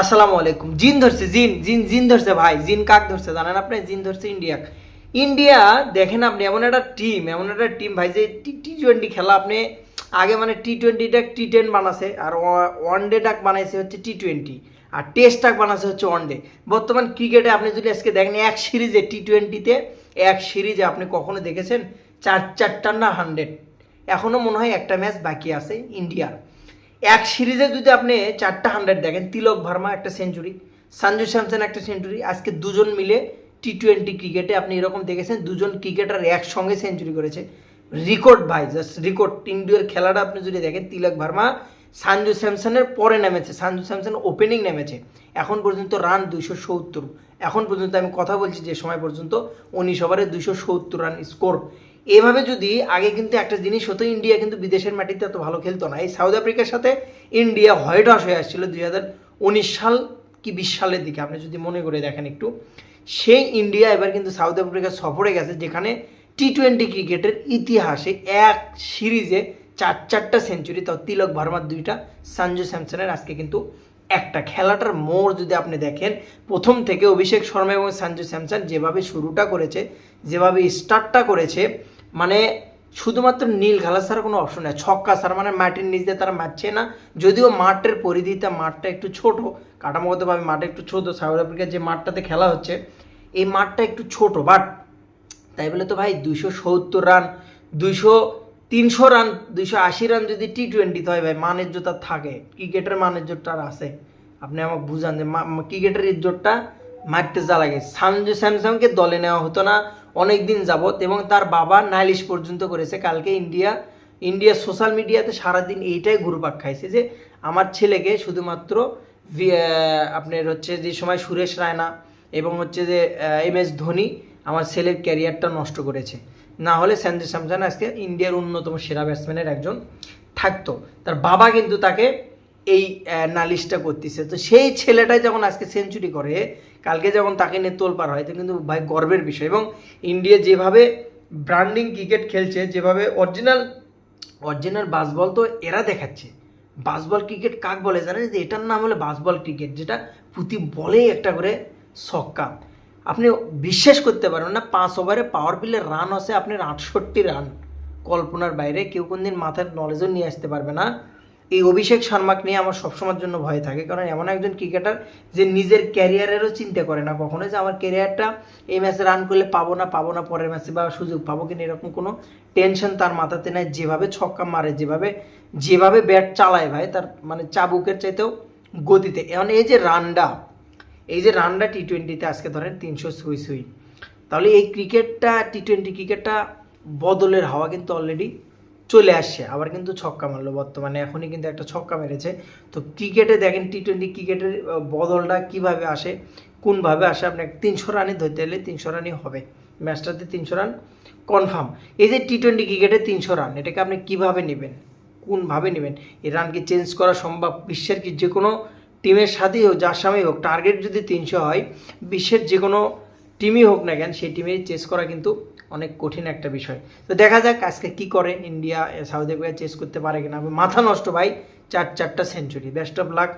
আসসালামু আলাইকুম। জিন ধরছে, জিন জিন জিন ধরছে ভাই, জিন কাক ধরছে, জানেন আপনি? জিন ধরছে ইন্ডিয়া। ইন্ডিয়া, দেখেন আপনি, এমন একটা টিম এমন একটা টিম ভাই, যে টি টোয়েন্টি খেলা আপনি, আগে মানে টি টোয়েন্টিটা টি টেন বানাছে আর ওয়ান ডে ডাক বানাইছে হচ্ছে টি টোয়েন্টি আর টেস্ট ডাক বানাচ্ছে হচ্ছে ওয়ান ডে বর্তমান ক্রিকেটে আপনি যদি আজকে দেখেন, এক সিরিজে টি টোয়েন্টিতে এক সিরিজে আপনি কখনো দেখেছেন, চার, চারটা না হান্ড্রেড এখনও মনে হয় একটা ম্যাচ বাকি আছে ইন্ডিয়ার। এক সিরিজে যদি আপনি চারটা হান্ড্রেড দেখেন, তিলক ভার্মা একটা সেঞ্চুরি সঞ্জু স্যামসন একটা সেঞ্চুরি আজকে দুজন মিলে টি টোয়েন্টি ক্রিকেটে আপনি এরকম দেখেছেন, দুজন ক্রিকেটার একসঙ্গে সেঞ্চুরি করেছে। রেকর্ড ভাই জাস্ট রেকর্ড ইন্ডিয়ার খেলাটা আপনি যদি দেখেন, তিলক ভার্মা, সঞ্জু স্যামসনের পরে নেমেছে, সঞ্জু স্যামসন ওপেনিং নেমেছে। এখন পর্যন্ত রান দুইশো সত্তর। এখন পর্যন্ত আমি কথা বলছি যে সময় পর্যন্ত উনিশ ওভারে দুইশো সত্তর রান স্কোর এভাবে যদি আগে কিন্তু একটা জিনিস হতো, ইন্ডিয়া কিন্তু বিদেশের মাটিতে এত ভালো খেলতো না। এই সাউথ আফ্রিকার সাথে ইন্ডিয়া হোয়াইট হাউস হয়ে আসছিল দুই হাজার উনিশ সাল কি বিশ সালের দিকে, আপনি যদি মনে করে দেখেন একটু। সেই ইন্ডিয়া এবার কিন্তু সাউথ আফ্রিকা সফরে গেছে, যেখানে টি টোয়েন্টি ক্রিকেটের ইতিহাসে এক সিরিজে চার, চারটা সেঞ্চুরি, তাও তিলক ভার্মার দুইটা, সঞ্জু স্যামসনের, আজকে কিন্তু একটা। খেলাটার মোড় যদি আপনি দেখেন, প্রথম থেকে অভিষেক শর্মা এবং সঞ্জু স্যামসন যেভাবে শুরুটা করেছে, যেভাবে স্টার্টটা করেছে মানে শুধুমাত্র নীল খেলা ছাড়া কোনো অপশন নেই। ছক্কা ছাড়া মানে মাটির নিচ দিয়ে তারা মারছে না। যদিও মাঠের পরিধিতে মাঠটা একটু ছোট, কাঠামোগতভাবে মাঠটা একটু ছোট, সাউথ আফ্রিকার যে মাঠটাতে খেলা হচ্ছে, এই মাঠটা একটু ছোট। বাট তাই বলে তো ভাই, দুইশো সত্তর রান, দুইশো তিনশো রান, দুইশো আশি রান যদি টি টোয়েন্টিতে হয় ভাই, মানের জোরটা থাকে। ক্রিকেটের মানের জোরটা আছে। আপনি আমাকে বুঝান যে ক্রিকেটের ইজ্জতটা মারতে যা লাগে সঞ্জু স্যামসাংকে দলে নেওয়া হতো না অনেক দিন যাবত এবং তার বাবা নাইলিশ পর্যন্ত করেছে, কালকে ইন্ডিয়া ইন্ডিয়া সোশ্যাল মিডিয়াতে সারাদিন এইটাই ঘুরপাক খাইছে যে, আমার ছেলেকে শুধুমাত্র আপনার হচ্ছে যে সময় সুরেশ রায়না এবং হচ্ছে যে এম এস ধোনি আমার ছেলের ক্যারিয়ারটা নষ্ট করেছে। না হলে সঞ্জু স্যামসন আজকে ইন্ডিয়ার অন্যতম সেরা ব্যাটসম্যানের একজন থাকতো। তার বাবা কিন্তু তাকে এই নালিশটা করতেছে। তো সেই ছেলেটাই যখন আজকে সেঞ্চুরি করে, কালকে যখন তাকে নিয়ে তোলপার হয় তো কিন্তু ভাই গর্বের বিষয়। এবং ইন্ডিয়া যেভাবে ব্র্যান্ডিং ক্রিকেট খেলছে, যেভাবে অরিজিনাল অরিজিনাল বাসবল তো এরা দেখাচ্ছে। বাসবল ক্রিকেট কাক বলে জানেন? যে এটার নাম হলো বাসবল ক্রিকেট যেটা প্রতি বলেই একটা করে ছক্কা। আপনি বিশ্বাস করতে পারবেন না, পাঁচ ওভারে পাওয়ার প্লের রান আছে আপনার আটষট্টি রান কল্পনার বাইরে কেউ কোনদিন মাথার নলেজও নিয়ে আসতে পারবে না। এই অভিষেক শর্মাকে নিয়ে আমার সবসময়ের জন্য ভয় থাকে। কারণ এমন একজন ক্রিকেটার যে নিজের ক্যারিয়ারেরও চিন্তা করে না কখনো যে আমার ক্যারিয়ারটা এই ম্যাচে রান করলে পাবো না পাবো না পরের ম্যাচে বা সুযোগ পাবো কিনা এরকম কোনো টেনশন তার মাথাতে নেয় যেভাবে ছক্কা মারে, যেভাবে যেভাবে ব্যাট চালায় ভাই, তার মানে চাবুকের চাইতেও গতিতে। এখন এই যে রানটা এই যে রানটা টি টোয়েন্টিতে আজকে ধরেন তিনশো সুই সুই তাহলে এই ক্রিকেটটা টি টোয়েন্টি ক্রিকেটটা বদলের হাওয়া কিন্তু অলরেডি চলে আসছে, আবার কিন্তু ছক্কা মারলো বর্তমানে, এখনই কিন্তু একটা ছক্কা মেরেছে। তো ক্রিকেটে দেখেন টি টোয়েন্টি ক্রিকেটের বদলটা কীভাবে আসে, কোনভাবে আসে, আপনি তিনশো রানই ধরতে গেলে তিনশো রানই হবে। ম্যাচটাতে তিনশো রান, কনফার্ম। এই যে টি টোয়েন্টি ক্রিকেটে তিনশো রান, এটাকে আপনি কীভাবে নেবেন, কোনভাবে নেবেন, এই রানকে চেঞ্জ করা সম্ভব? বিশ্বের কি যে কোনো টিমের সাথেই হোক, যার সামনেই হোক, টার্গেট যদি তিনশো হয়, বিশ্বের যে কোনো টিমই হোক না কেন, সেই টিমে চেস করা কিন্তু অনেক কঠিন একটা বিষয়। তো দেখা যাক আজকে কি করে ইন্ডিয়া, সাউথ আফ্রিকা চেস করতে পারে কিনা। মাথা নষ্ট ভাই, চার, চারটা সেঞ্চুরি বেস্ট অফ লাক